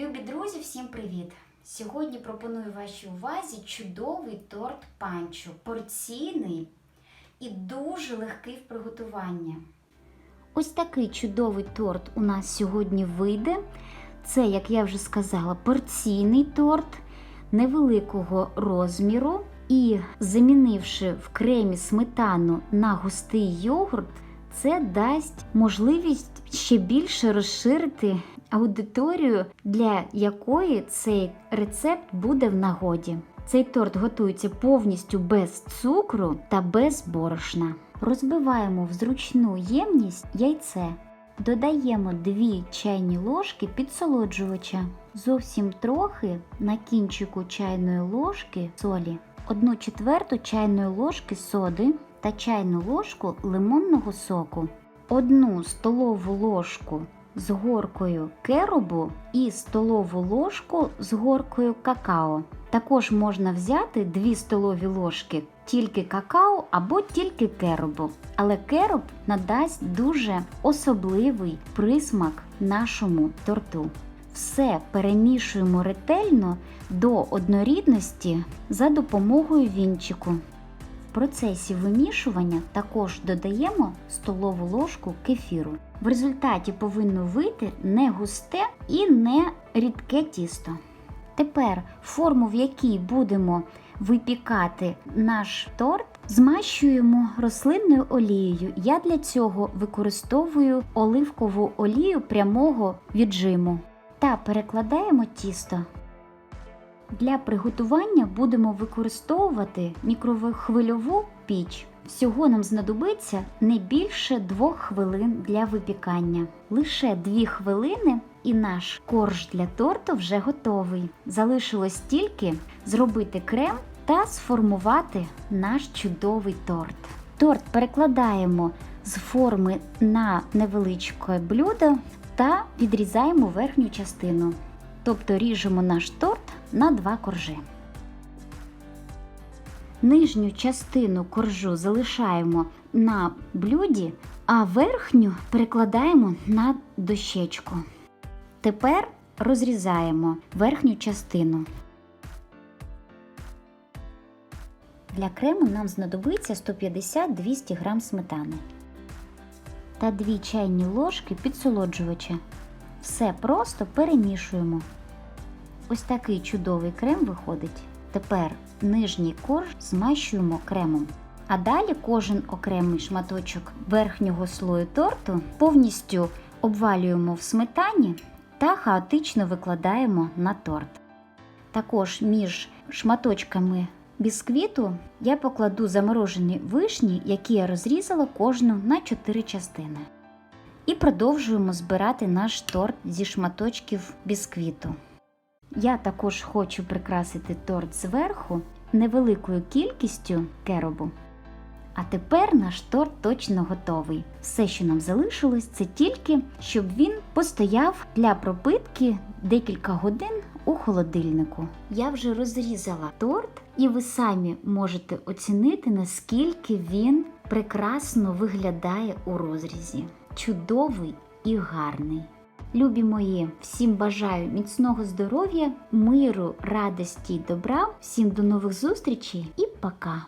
Любі друзі, всім привіт! Сьогодні пропоную вашій увазі чудовий торт панчо, порційний і дуже легкий в приготуванні. Ось такий чудовий торт у нас сьогодні вийде. Це, як я вже сказала, порційний торт невеликого розміру. І замінивши в кремі сметану на густий йогурт, це дасть можливість ще більше розширити аудиторію, для якої цей рецепт буде в нагоді. Цей торт готується повністю без цукру та без борошна. Розбиваємо в зручну ємність яйце. Додаємо 2 чайні ложки підсолоджувача, зовсім трохи на кінчику чайної ложки солі, 1 четверту чайної ложки соди та чайну ложку лимонного соку, 1 столову ложку з горкою керубу і столову ложку з горкою какао. Також можна взяти 2 столові ложки тільки какао або тільки керубу. Але керуб надасть дуже особливий присмак нашому торту. Все перемішуємо ретельно до однорідності за допомогою вінчику. Процесі вимішування також додаємо столову ложку кефіру. В результаті повинно вийти не густе і не рідке тісто. Тепер форму, в якій будемо випікати наш торт, змащуємо рослинною олією. Я для цього використовую оливкову олію прямого віджиму та перекладаємо тісто. Для приготування будемо використовувати мікрохвильову піч. Всього нам знадобиться не більше 2 хвилин для випікання. Лише 2 хвилини і наш корж для торту вже готовий. Залишилось тільки зробити крем та сформувати наш чудовий торт. Торт перекладаємо з форми на невеличке блюдо та відрізаємо верхню частину. Тобто ріжемо наш торт на два коржи. Нижню частину коржу залишаємо на блюді, а верхню перекладаємо на дощечку. Тепер розрізаємо верхню частину. Для крему нам знадобиться 150-200 г сметани та 2 чайні ложки підсолоджувача. Все просто перемішуємо. Ось такий чудовий крем виходить. Тепер нижній корж змащуємо кремом. А далі кожен окремий шматочок верхнього слою торту повністю обвалюємо в сметані та хаотично викладаємо на торт. Також між шматочками бісквіту я покладу заморожені вишні, які я розрізала кожну на 4 частини. І продовжуємо збирати наш торт зі шматочків бісквіту. Я також хочу прикрасити торт зверху невеликою кількістю керобу. А тепер наш торт точно готовий. Все, що нам залишилось, це тільки, щоб він постояв для пропитки декілька годин у холодильнику. Я вже розрізала торт, і ви самі можете оцінити, наскільки він прекрасно виглядає у розрізі. Чудовий і гарний. Любі мої, всім бажаю міцного здоров'я, миру, радості і добра. Всім до нових зустрічей і пока!